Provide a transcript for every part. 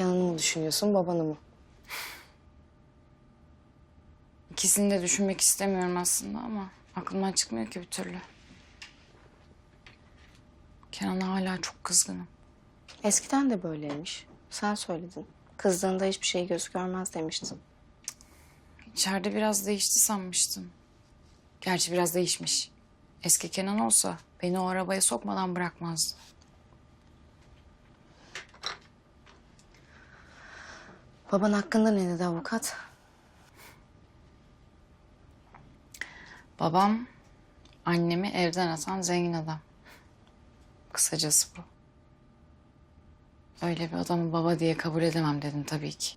Kenan'ı mı düşünüyorsun, babanı mı? İkisini de düşünmek istemiyorum aslında ama aklımdan çıkmıyor ki bir türlü. Kenan'a hala çok kızgınım. Eskiden de böyleymiş. Sen söyledin. Kızdığında hiçbir şey göz görmez demiştin. İçeride biraz değişti sanmıştım. Gerçi biraz değişmiş. Eski Kenan olsa beni o arabaya sokmadan bırakmazdı. Baban hakkında ne dedi avukat? Babam annemi evden atan zengin adam. Kısacası bu. Öyle bir adamı baba diye kabul edemem dedim tabii ki.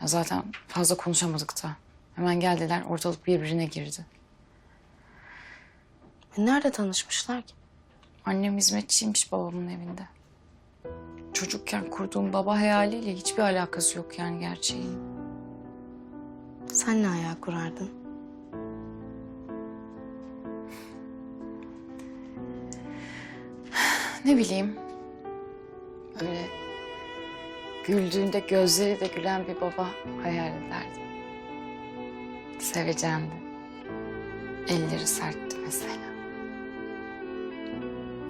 Ya zaten fazla konuşamadık da. Hemen geldiler ortalık birbirine girdi. E, Nerede tanışmışlar ki? Annem hizmetçiymiş babamın evinde. Çocukken kurduğum baba hayaliyle hiçbir alakası yok yani gerçeğin. Sen ne hayal kurardın? Ne bileyim. Öyle güldüğünde gözleri de gülen bir baba hayal ederdim. Seveceğindi. Elleri sertti mesela.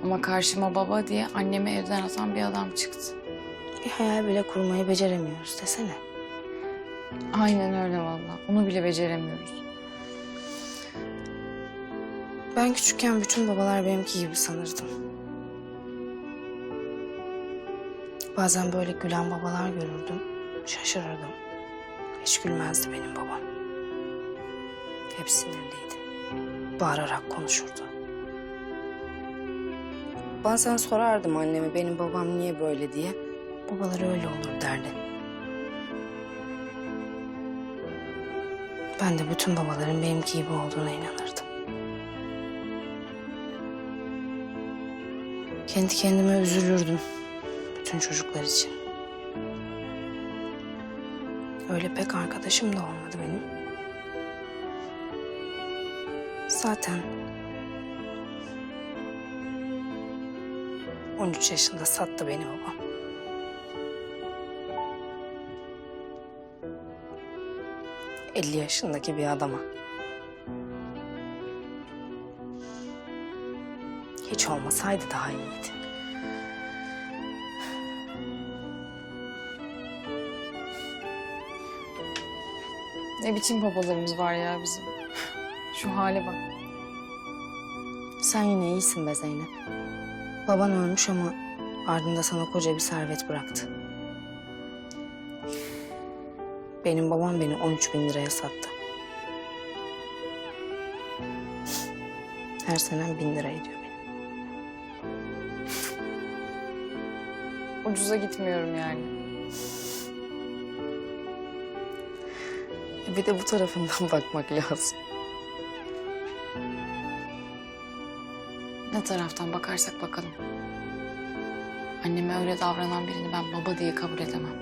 Ama karşıma baba diye annemi evden atan bir adam çıktı. Bir hayal bile kurmayı beceremiyoruz desene. Aynen öyle vallahi. Onu bile beceremiyoruz. Ben küçükken bütün babalar benimki gibi sanırdım. Bazen böyle gülen babalar görürdüm. Şaşırırdım. Hiç gülmezdi benim babam. Hep sinirliydi. Bağırarak konuşurdu. Bazen sorardım anneme benim babam niye böyle diye. Babalar öyle olur derdi. Ben de bütün babaların benimki gibi olduğuna inanırdım. Kendi kendime üzülürdüm. Bütün çocuklar için. Öyle pek arkadaşım da olmadı benim. Zaten 13 yaşında sattı beni babam. ...50 yaşındaki bir adama. Hiç olmasaydı daha iyiydi. Ne biçim babalarımız var ya bizim. Şu hale bak. Sen yine iyisin be Zeynep. Baban ölmüş ama ardında sana koca bir servet bıraktı. Benim babam beni 13 bin liraya sattı. Her senem bin lira ediyor benim. Ucuza gitmiyorum yani. E Bir de bu tarafından bakmak lazım. Ne taraftan bakarsak bakalım. Anneme öyle davranan birini ben baba diye kabul edemem.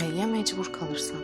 Ya, ya mecbur kalırsan?